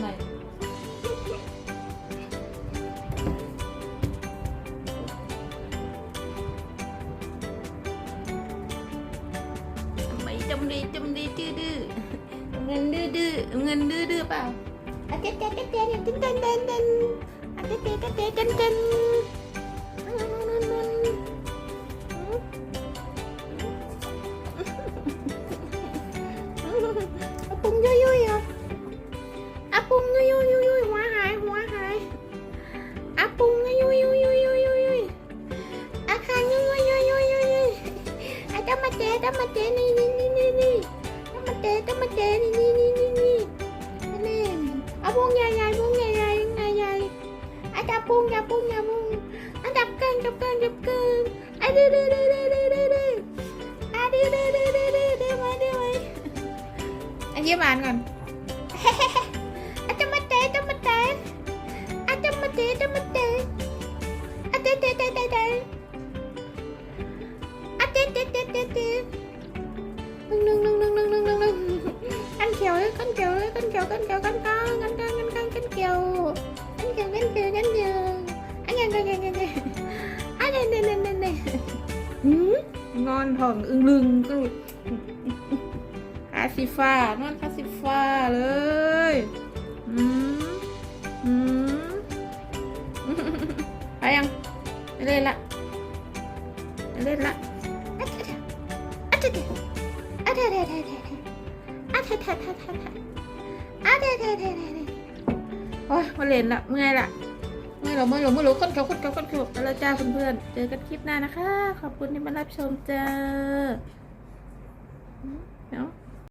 hôm mấy trong đi trong đi chưa đưa ngân đưa đưa ngân đưa đưa vào à chết chết chết chết chết chết chết chết chết chết chết chết apung ơi ôi ôi ôi hóa hai hóa hai. apung ơi ôi ôi ôi ôi ôi ôi a khang ơi ôi ôi ôi ôi ôi a đó mà trẻ đó mà trẻ đi đi đi đi đi đó mà trẻ đó mà trẻ đi đi đi đi đi đi a buông dài dài buông dài dài dài dài a đập buông đập buông đập buông a đập cơn đập cơn đập cơn a đi đi đi đi đi đi đi a đi đi đi đi đi đi mày đi mày anh với bạn còn เกินจับเกินจับเกินอาดื้อดื้อดื้อดื้อดื้อดื้อดื้ออาดื้อดื้อดื้อดื้อดื้อดื้อมาดื้อาอันยิ้มอ่านก่อนอาจะมาเตะจะมาเตะอาจะมาเตะจะมาเตะอาเตะเตะเตะเตะเตะอาเตะเตะเตะเตะเตะหนึ่งหนึ่งหนึ่งหนึ่งหนึ่งหนึ่งหนึ่งกันเขียวเกันเขียวเลยกันเขียวกันเขียวกันกลางกันกลางกันกลางกันเขียวกันเขียวกันเขียวกันเขียวอันยังยังยังยังยังอันยังยังยังยังยังหืมงอนทองอึ้งลึงกรุดคาสิฟ้านอนคาสิฟ้าเลย ยังไม่เล่นละไม่เล่นละโอ้ยมาเล่นละเมื่อยละเมื่อยหรอเมื่อยหรอเมื่อยหรอคนเขาคนเขาคนเขาแล้วจ้าเพื่อนๆเจอกันคลิปหน้านะคะ ขอบคุณที่มารับชมเจอเนาะ